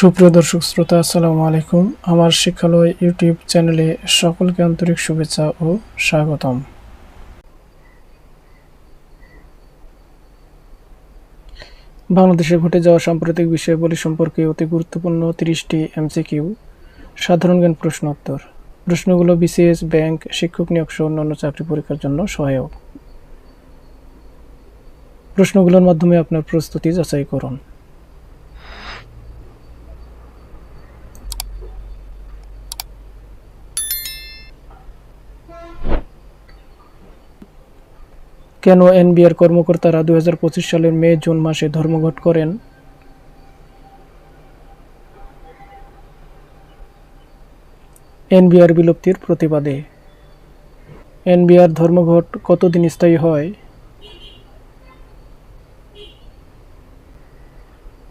সুপ্রিয় দর্শক শ্রোতা, আসসালামু আলাইকুম। আমার শিক্ষালয় ইউটিউব চ্যানেলে সকলকে আন্তরিক শুভেচ্ছা ও স্বাগতম। বাংলাদেশে ঘটে যাওয়া সাম্প্রতিক বিষয়াবলী সম্পর্কে অতি গুরুত্বপূর্ণ তিরিশটি এমসিকিউ, সাধারণ জ্ঞান প্রশ্ন উত্তর। প্রশ্নগুলো বিসিএস, ব্যাংক, শিক্ষক নিয়োগ সহ অন্যান্য চাকরি পরীক্ষার জন্য সহায়ক। প্রশ্নগুলোর মাধ্যমে আপনার প্রস্তুতি যাচাই করুন। কেন এনবিআর কর্মকর্তারা দু হাজার পঁচিশ সালের মে, জুন মাসে ধর্মঘট করেন? এনবিআর বিলুপ্তির প্রতিবাদে। এনবিআর ধর্মঘট কতদিন স্থায়ী হয়?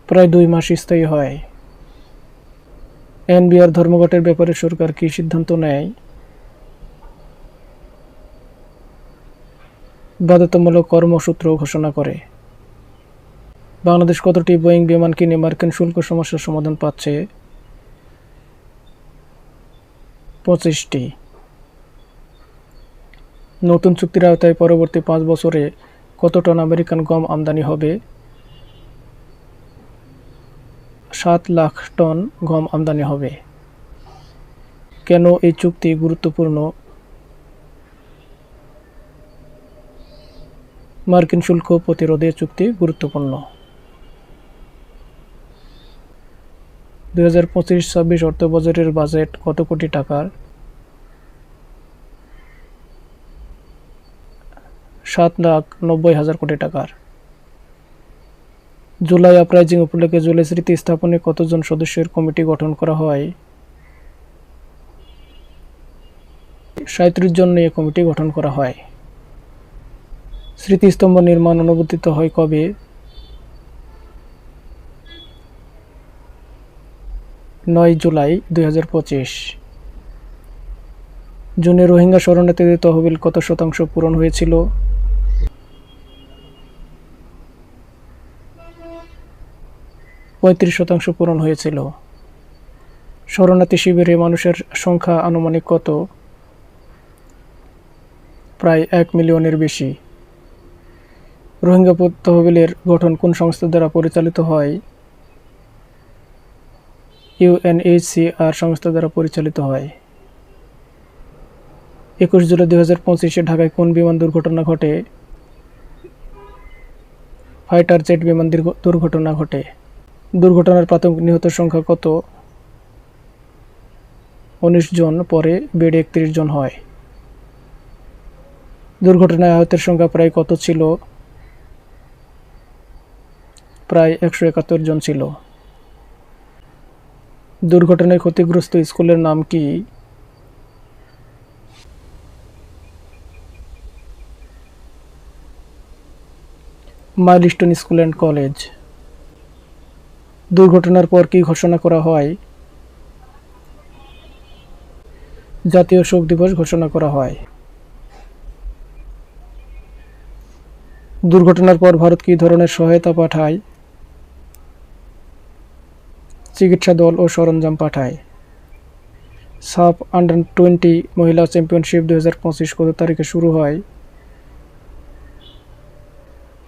প্রায় দুই মাস স্থায়ী হয়। এনবিআর ধর্মঘটের ব্যাপারে সরকার কী সিদ্ধান্ত নেয়? বাধ্যতামূলক কর্মসূত্র ঘোষণা করে। বাংলাদেশ কতটি বোয়িং বিমান কিনে মার্কিন শুল্ক সমস্যার সমাধান পাচ্ছে? পঁচিশটি। নতুন চুক্তির আওতায় পরবর্তী পাঁচ বছরে কত টন আমেরিকান গম আমদানি হবে? সাত লাখ টন গম আমদানি হবে। কেন এই চুক্তি গুরুত্বপূর্ণ? মার্কিন শুল্ক প্রতিরোধে চুক্তি গুরুত্বপূর্ণ। দুই হাজার পঁচিশ ছাব্বিশ অর্থ বছরের বাজেট কত কোটি টাকার? সাত লাখ নব্বই হাজার কোটি টাকার। জুলাই আপরাইজিং উপলক্ষে জুলাই স্মৃতি স্থাপনে কতজন সদস্যের কমিটি গঠন করা হয়? সাঁত্রিশ জন নিয়ে কমিটি গঠন করা হয়। স্মৃতিস্তম্ভ নির্মাণ অনুমোদিত হয় কবে? নয় জুলাই দুই হাজার পঁচিশ। জুনে রোহিঙ্গা শরণার্থীদের তহবিল কত শতাংশ পূরণ হয়েছিল? পঁয়ত্রিশ শতাংশ পূরণ হয়েছিল। শরণার্থী শিবিরে মানুষের সংখ্যা আনুমানিক কত? প্রায় এক মিলিয়নের বেশি। রোহিঙ্গা তহবিলের গঠন কোন সংস্থা দ্বারা পরিচালিত হয়? ইউএনএইচসিআর সংস্থা দ্বারা পরিচালিত হয়। একুশ জুলাই দুই হাজার পঁচিশে ঢাকায় কোন বিমান দুর্ঘটনা ঘটে? ফাইটার জেট বিমান দুর্ঘটনা ঘটে। দুর্ঘটনার প্রাথমিক নিহত সংখ্যা কত? উনিশ জন, পরে বেড়ে একত্রিশ জন হয়। দুর্ঘটনায় আহতের সংখ্যা প্রায় কত ছিল? প্রায় একশো একাত্তর জন ছিল। দুর্ঘটনায় ক্ষতিগ্রস্ত স্কুলের নাম কি? Milestone school and college. দুর্ঘটনার পর কি ঘোষণা করা হয়? জাতীয় শোক দিবস ঘোষণা করা হয়। দুর্ঘটনার পর ভারত কী ধরনের সহায়তা পাঠায়? চিকিৎসা দল ও সরঞ্জাম পাঠায়। সাফ আন্ডার টোয়েন্টি মহিলা চ্যাম্পিয়নশিপ দু হাজার পঁচিশ কত তারিখে শুরু হয়?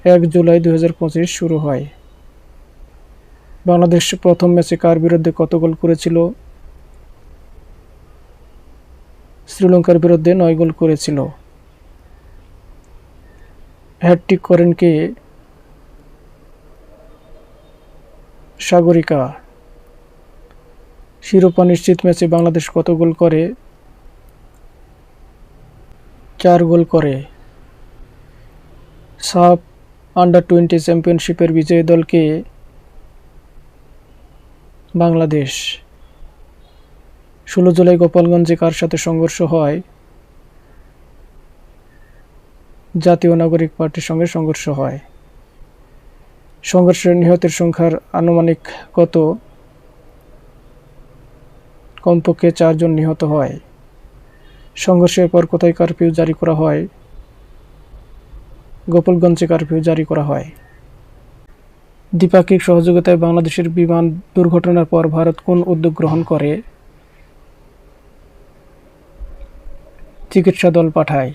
এক জুলাই দু হাজার পঁচিশ শুরু হয়। বাংলাদেশ প্রথম ম্যাচে কার বিরুদ্ধে কত গোল করেছিল? শ্রীলঙ্কার বিরুদ্ধে নয় গোল করেছিল। হ্যাটট্রিক করেন কে? সাগরিকা। শিরোপা নিশ্চিত ম্যাচে বাংলাদেশ কত গোল করে? চার গোল করে। সাফ আন্ডার টোয়েন্টি চ্যাম্পিয়নশিপের বিজয়ী দলকে বাংলাদেশ। ষোলো জুলাই গোপালগঞ্জে কার সাথে সংঘর্ষ হয়? জাতীয় নাগরিক পার্টির সঙ্গে সংঘর্ষ হয়। সংঘর্ষের নিহতের সংখ্যার আনুমানিক কত? কমপক্ষে চারজন নিহত হয়। সংঘর্ষের পর কোথায় কারফিউ জারি করা হয়? গোপালগঞ্জে কারফিউ জারি করা হয়। দ্বিপাক্ষিক সহযোগিতায় বাংলাদেশের বিমান দুর্ঘটনার পর ভারত কোন উদ্যোগ গ্রহণ করে? চিকিৎসা দল পাঠায়।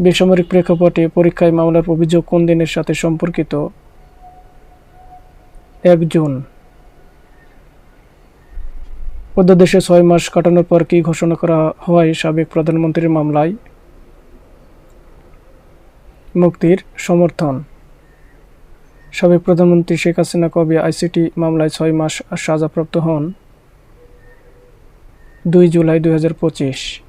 বেসামরিক প্রেক্ষাপটে পরীক্ষায় মামলার অভিযোগ কোন দিনের সাথে সম্পর্কিত? এক জুন। অধ্যাদেশে ছয় মাস কাটানোর পর কি ঘোষণা করা হয় সাবেক প্রধানমন্ত্রীর মামলায়? মুক্তির সমর্থন। সাবেক প্রধানমন্ত্রী শেখ হাসিনা কবে আইসিটি মামলায় ছয় মাস সাজাপ্রাপ্ত হন? দুই জুলাই দুই হাজার পঁচিশ।